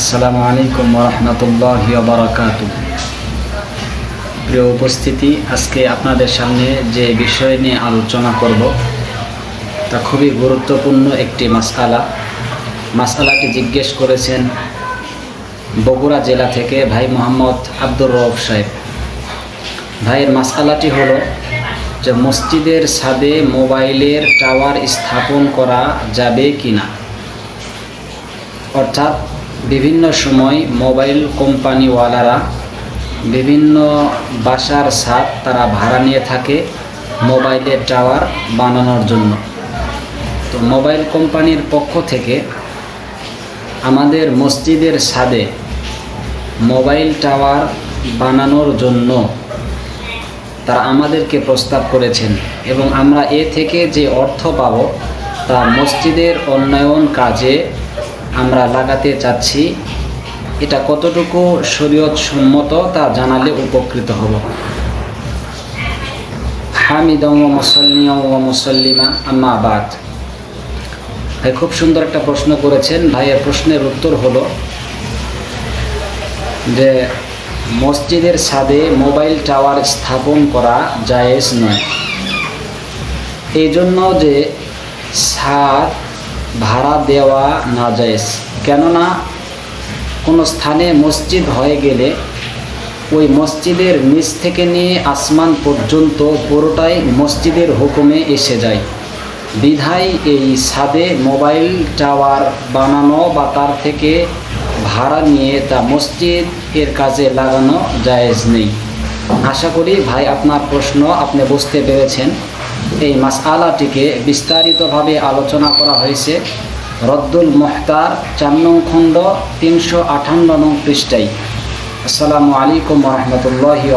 আসসালামু আলাইকুম রহমতুল্লাহ বারাকাতু প্রিয় উপস্থিতি, আজকে আপনাদের সামনে যে বিষয় নিয়ে আলোচনা করব, তা খুবই গুরুত্বপূর্ণ একটি মাসআলা। মাসআলাটি জিজ্ঞেস করেছেন বগুড়া জেলা থেকে ভাই মোহাম্মদ আব্দুর রৌফ সাহেব। ভাইয়ের মাসআলাটি হলো যে মসজিদের ছাদে মোবাইলের টাওয়ার স্থাপন করা যাবে কি না অর্থাৎ বিভিন্ন সময় মোবাইল কোম্পানিওয়ালারা বিভিন্ন বাসার ছাদ তারা ভাড়া নিয়ে থাকে মোবাইলের টাওয়ার বানানোর জন্য। তো মোবাইল কোম্পানির পক্ষ থেকে আমাদের মসজিদের ছাদে মোবাইল টাওয়ার বানানোর জন্য তারা আমাদেরকে প্রস্তাব করেছেন এবং আমরা এ থেকে যে অর্থ পাব তা মসজিদের উন্নয়ন কাজে আমরা লাগাতে চাচ্ছি, এটা কতটুকু শরীয়ত সম্মত তা জানালে উপকৃত হব। হামিদম ও মুসল্লিম ও মুসল্লিমা, আম্মা আবাদ ভাই, খুব সুন্দর একটা প্রশ্ন করেছেন। ভাইয়ের প্রশ্নের উত্তর হলো যে, মসজিদের ছাদে মোবাইল টাওয়ার স্থাপন করা জায়েজ নয়। এই জন্য যে ছাদ ভাড়া দেওয়া না জায়েজ। কেননা, কোনো স্থানে মসজিদ হয়ে গেলে ওই মসজিদের নিচ থেকে নিয়ে আসমান পর্যন্ত পুরোটাই মসজিদের হুকুমে এসে যায়। বিধায় এই ছাদে মোবাইল টাওয়ার বানানো বা তার থেকে ভাড়া নিয়ে তা মসজিদ এর কাজে লাগানো জায়েজ নেই। আশা করি ভাই, আপনার প্রশ্ন আপনি বুঝতে পেরেছেন। এই মাস আলাটিকে বিস্তারিতভাবে আলোচনা করা হয়েছে রদ্দুল মোহতার চার নং খণ্ড তিনশো আঠান্ন নং পৃষ্ঠাই আসসালামু আলাইকুম রহমতুল্লাহি